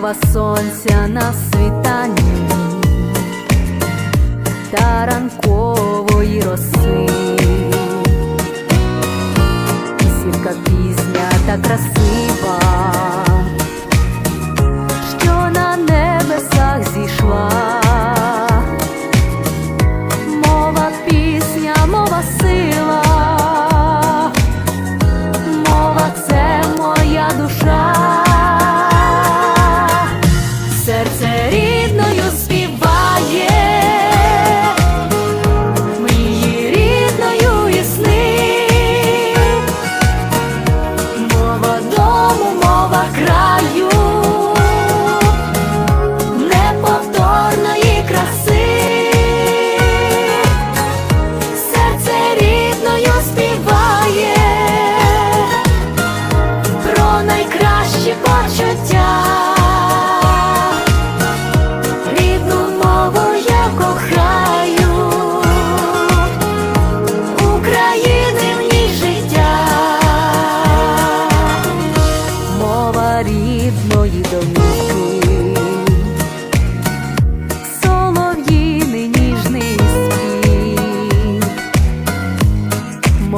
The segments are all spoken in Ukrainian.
Мова сонця на світанні та ранкової роси, сірка пізня та краси.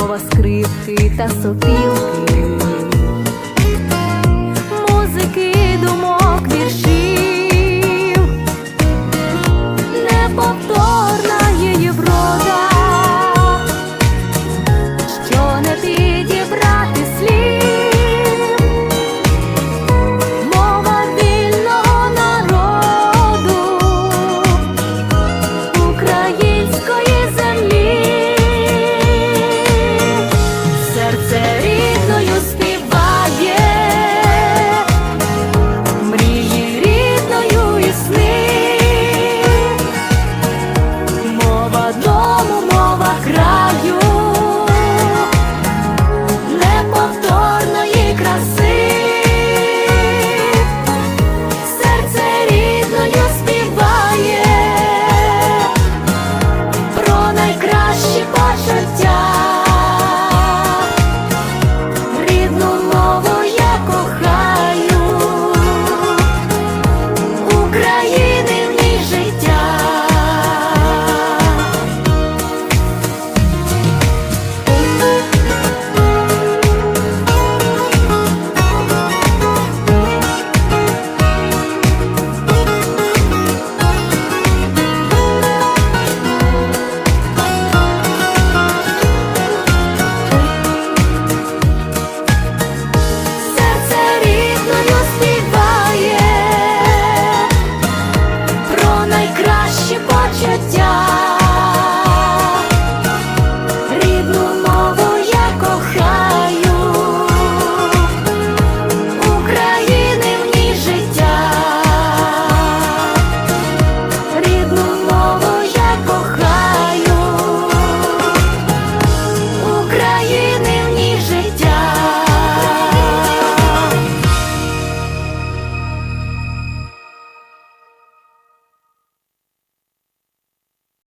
слова скрипки та сопілки.